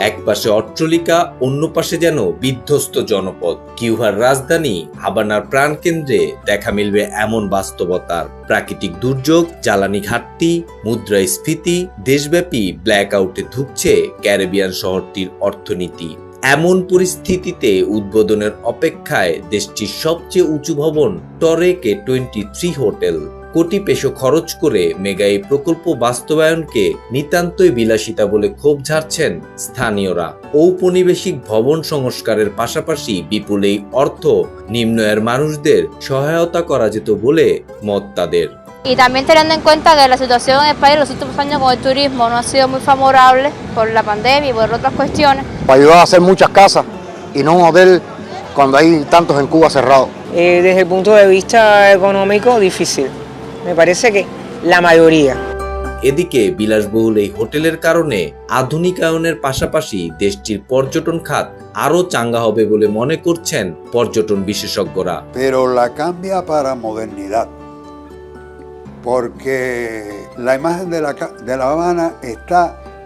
একপাশে অট্টলিকা, অন্য পাশে যেন বিধ্বস্ত জনপদ। কিউহার রাজধানী, হাবানার প্রাণকেন্দ্রে দেখা মিলবে এমন বাস্তবতার। প্রাকৃতিক দুর্যোগ, জ্বালানি ঘাটতি, মুদ্রাস্ফীতি, দেশব্যাপী ব্ল্যাক আউটে ধুকছে ক্যারিবিয়ান শহরটির অর্থনীতি। এমন পরিস্থিতিতে উদ্বোধনের অপেক্ষায় দেশটির সবচেয়ে উঁচু ভবন টরেকে টোয়েন্টি থ্রি হোটেল। কোটি পেশো খরচ করে মেগা এই প্রকল্প বাস্তবায়নকে নিতান্তই বিলাসিতা বলে ক্ষোভ ঝাড়ছেন স্থানীয়রা ঔপনিবেশিক ভবন সংস্কারের পাশাপাশি বিপুল এই অর্থ নিম্নয়ের মানুষদের সহায়তা করা যেত বলে মত তাদের Y también teniendo en cuenta que la situación en el país en los últimos años con el turismo no ha sido muy favorable por la pandemia y por otras cuestiones. para ayudar a hacer muchas casas y no un hotel cuando hay tantos en Cuba cerrados. Eh, desde el punto de vista económico, difícil. Me parece que la mayoría. এদিকে বিলাসবহুল এই হোটেলের কারণে আধুনিকায়নের পাশাপাশি দেশটির পর্যটন খাত আরও চাঙ্গা হবে বলে মনে করছেন পর্যটন বিশেষজ্ঞরা pero la cambia para modernidad. Porque la imagen de la, de la Habana está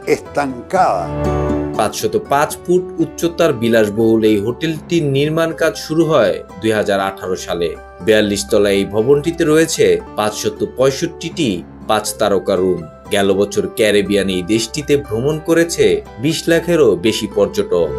estancada. পাঁচশত পাঁচ ফুট উচ্চতার বিলাসবহুল এই হোটেলটির নির্মাণ কাজ শুরু হয় দুই হাজার আঠারো সালে। বিয়াল্লিশ তলা এই ভবনটিতে রয়েছে পাঁচশত পঁয়ষট্টিটি পাঁচ তারকা রুম। গেল বছর ক্যারেবিয়ান এই দেশটিতে ভ্রমণ করেছে বিশ লাখেরও বেশি পর্যটক।